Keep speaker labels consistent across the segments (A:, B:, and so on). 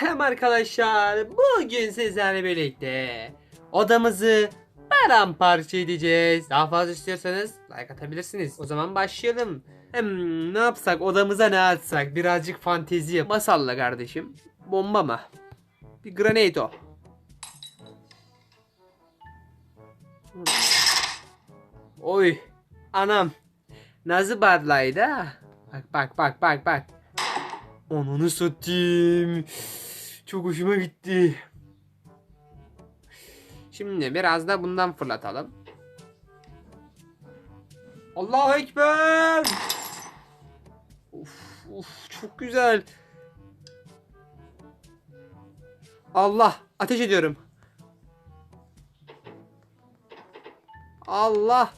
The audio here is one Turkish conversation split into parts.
A: Selam arkadaşlar. Bugün sizlerle birlikte odamızı paramparça edeceğiz. Daha fazla istiyorsanız like atabilirsiniz. O zaman başlayalım. Hmm, ne yapsak odamıza ne atsak birazcık fantezi. Masalla kardeşim. Bomba mı? Bir granado. Hmm. Oy anam. Nasıl barlaydı ha? Bak bak bak bak bak. Onunu satayım. Çok hoşuma gitti. Şimdi biraz da bundan fırlatalım. Allahu Ekber. Uf, uf, çok güzel. Allah ateş ediyorum. Allah.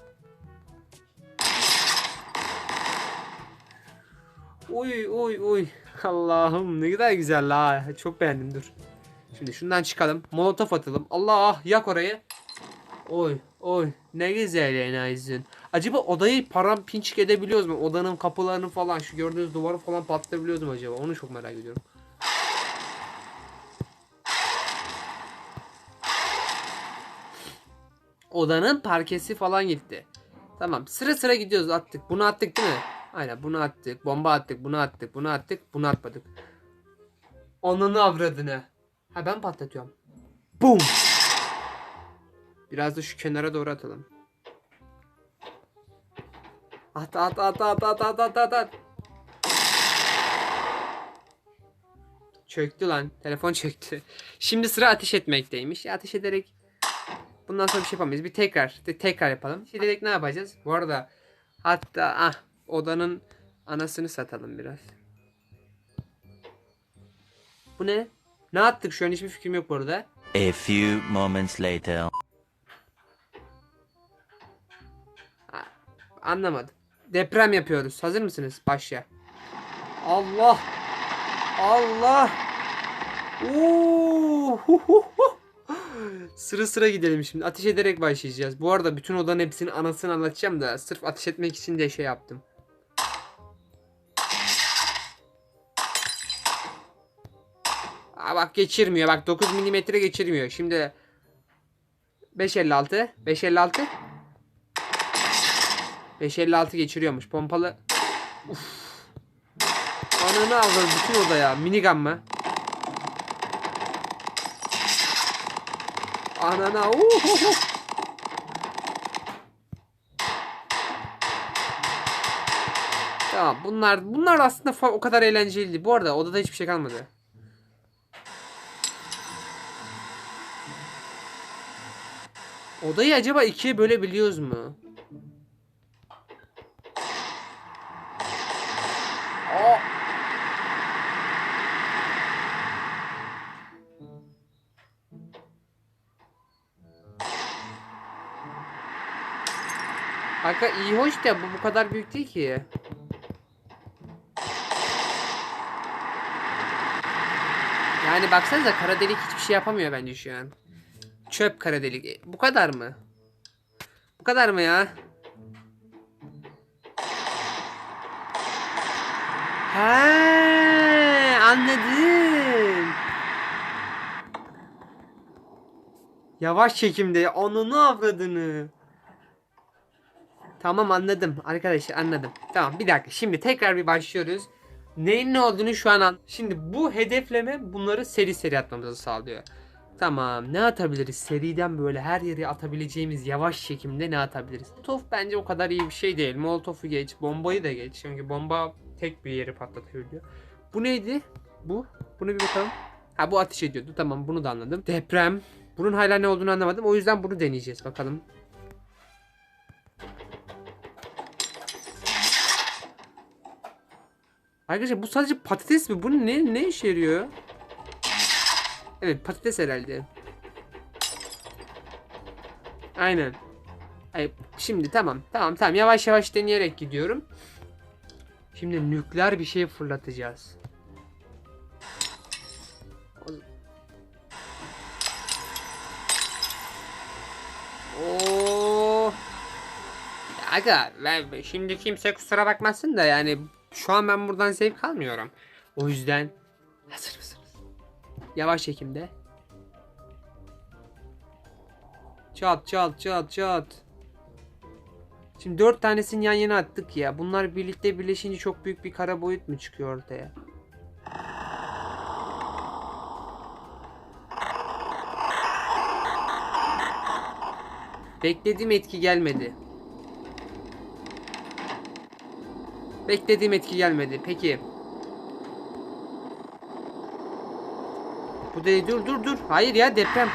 A: Oy oy oy. Allah'ım ne kadar güzel la. Çok beğendim dur. Şimdi şundan çıkalım. Molotof atalım. Allah yak orayı. Oy oy ne güzel enerjisin. Acaba odayı parampinçik edebiliyoruz mu? Odanın kapılarını falan şu gördüğünüz duvarı falan patlatabiliyoruz mu acaba? Onu çok merak ediyorum. Odanın parkesi falan gitti. Tamam sıra sıra gidiyoruz attık. Bunu attık değil mi? Aynen bunu attık. Bomba attık. Bunu attık. Bunu attık. Bunu atmadık. Ananı avradını. Ha ben patlatıyorum. Boom. Biraz da şu kenara doğru atalım. At at at at at at at at at. Çöktü lan. Telefon çöktü. Şimdi sıra ateş etmekteymiş. Ya ateş ederek bundan sonra bir şey yapamayız. Bir tekrar te- tekrar yapalım. Ateş ederek ne yapacağız? Bu arada hatta ah odanın anasını satalım biraz. Bu ne? Ne attık şu an hiçbir fikrim yok bu arada.
B: A few moments later.
A: Anlamadım. Deprem yapıyoruz. Hazır mısınız? Başla. Allah. Allah. Oo. Sıra sıra gidelim şimdi. Ateş ederek başlayacağız. Bu arada bütün odanın hepsinin anasını anlatacağım da sırf ateş etmek için de şey yaptım. Aa, bak geçirmiyor. Bak 9 milimetre geçirmiyor. Şimdi 556 556 556 geçiriyormuş. Pompalı. Uf. Ananı aldı bütün odaya. Minigun mı? Anana. Uhuhu. Tamam bunlar bunlar aslında o kadar eğlenceliydi. Bu arada odada hiçbir şey kalmadı. Odayı acaba ikiye bölebiliyoruz mu? Aa. Kanka iyi hoş da bu bu kadar büyük değil ki. Yani baksanıza kara delik hiçbir şey yapamıyor bence şu an. Çöp kara delik. E, Bu kadar mı? Bu kadar mı ya? He, anladım. Yavaş çekimde ananı avradını. Tamam anladım arkadaşlar anladım. Tamam bir dakika şimdi tekrar bir başlıyoruz. Neyin ne olduğunu şu an an. Şimdi bu hedefleme bunları seri seri atmamızı sağlıyor. Tamam ne atabiliriz? Seriden böyle her yere atabileceğimiz yavaş çekimde ne atabiliriz? Molotof bence o kadar iyi bir şey değil. Molotof'u geç, bombayı da geç. Çünkü bomba tek bir yeri patlatabiliyor. Bu neydi? Bu. Bunu bir bakalım. Ha bu ateş ediyordu. Tamam bunu da anladım. Deprem. Bunun hala ne olduğunu anlamadım. O yüzden bunu deneyeceğiz. Bakalım. Arkadaşlar bu sadece patates mi? Bu ne ne işe yarıyor? Evet patates herhalde. Aynen. Ay, şimdi tamam tamam tamam yavaş yavaş deneyerek gidiyorum. Şimdi nükleer bir şey fırlatacağız. Oo. Aga ben şimdi kimse kusura bakmasın da yani şu an ben buradan zevk almıyorum. O yüzden hazır mısınız? Yavaş çekimde. Çat çat çat çat. Şimdi dört tanesini yan yana attık ya. Bunlar birlikte birleşince çok büyük bir kara boyut mu çıkıyor ortaya? Beklediğim etki gelmedi. Beklediğim etki gelmedi. Peki. Bu değil. Dur dur dur. Hayır ya deprem.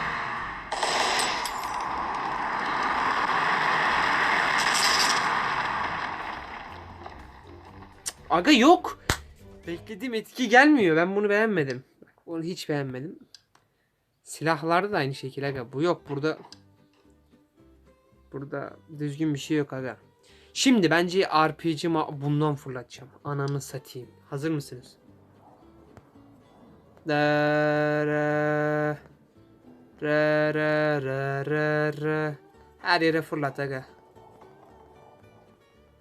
A: Aga yok. Beklediğim etki gelmiyor. Ben bunu beğenmedim. Bunu hiç beğenmedim. Silahlarda da aynı şekilde aga. Bu yok burada. Burada düzgün bir şey yok aga. Şimdi bence RPG ma- bundan fırlatacağım. Ananı satayım. Hazır mısınız? Ra, ra, ra, ra, ra, ra. Her yere fırlat aga.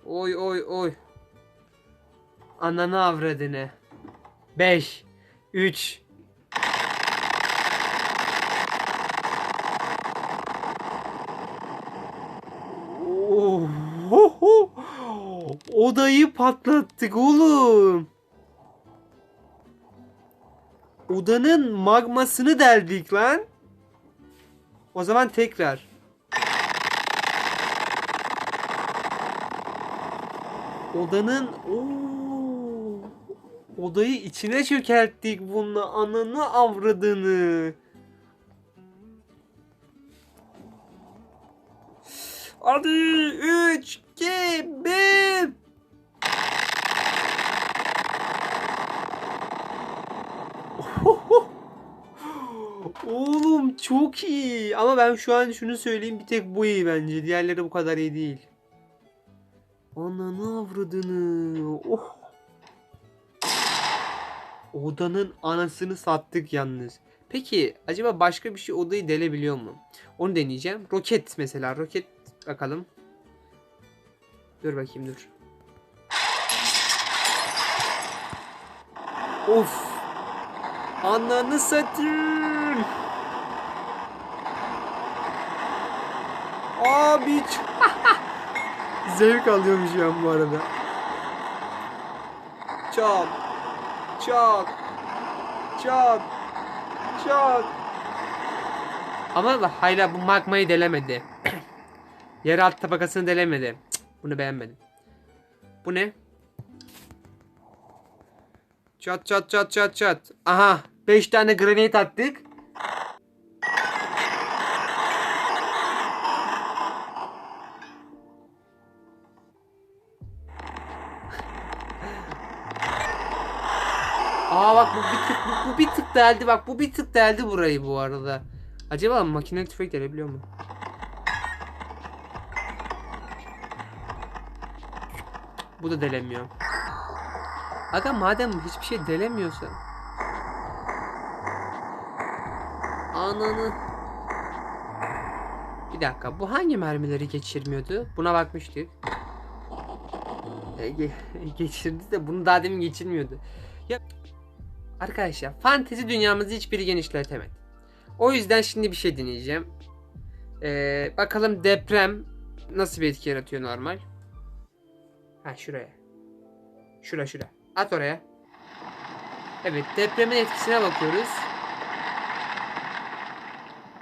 A: Oy oy oy. Ananı avradını. 5 3 Oho! Odayı patlattık oğlum. Odanın magmasını deldik lan. O zaman tekrar. Odanın Oo! Odayı içine çökerttik bununla ananı avradını. Hadi 3 2 1 Oğlum çok iyi. Ama ben şu an şunu söyleyeyim bir tek bu iyi bence. Diğerleri bu kadar iyi değil. Ananı avradını. Oh. Odanın anasını sattık yalnız. Peki acaba başka bir şey odayı delebiliyor mu? Onu deneyeceğim. Roket mesela. Roket bakalım. Dur bakayım dur. Of. Ananı satayım. Abi Zevk alıyorum şu an bu arada. Çat. Çat. Çat. Çat. Ama bak hala bu magmayı delemedi. Yeraltı tabakasını delemedi. Bunu beğenmedim. Bu ne? Çat çat çat çat çat. Aha 5 tane granit attık. Aa bak bu bir tık bu, bu bir tık deldi bak bu bir tık deldi burayı bu arada. Acaba makine tüfek delebiliyor mu? Bu da delemiyor. Aga madem hiçbir şey delemiyorsa. Ananı. Bir dakika bu hangi mermileri geçirmiyordu? Buna bakmıştık. E, ge- geçirdi de bunu daha demin geçirmiyordu. Ya Arkadaşlar fantezi dünyamızı hiçbiri genişletemedi. O yüzden şimdi bir şey deneyeceğim. Ee, bakalım deprem nasıl bir etki yaratıyor normal. Ha şuraya. Şura şura. At oraya. Evet depremin etkisine bakıyoruz.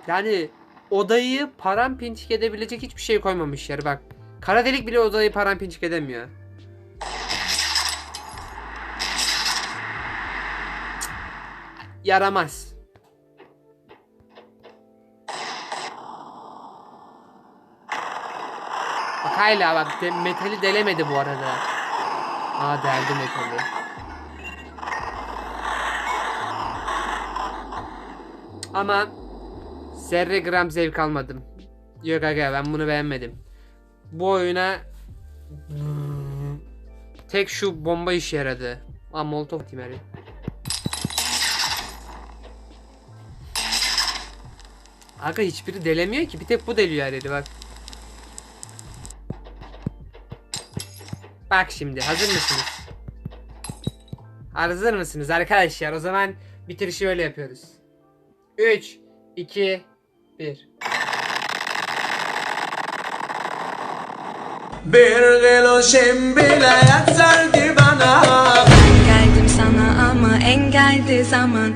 A: Yani odayı paramparçık edebilecek hiçbir şey koymamışlar bak. Kara delik bile odayı paramparçık edemiyor. Yaramaz. Bak hala bak de- metali delemedi bu arada. Aa deldi metali. Ama zerre gram zevk almadım. Yok aga ben bunu beğenmedim. Bu oyuna tek şu bomba işe yaradı. Aa molotov timeri. Aga hiçbiri delemiyor ki. Bir tek bu deliyor yeri bak. Bak şimdi hazır mısınız? Hazır mısınız arkadaşlar? O zaman bitirişi öyle yapıyoruz. 3, 2, 1.
C: Bir kilo şimbile yatsaldı bana
D: Geldim sana ama engeldi zaman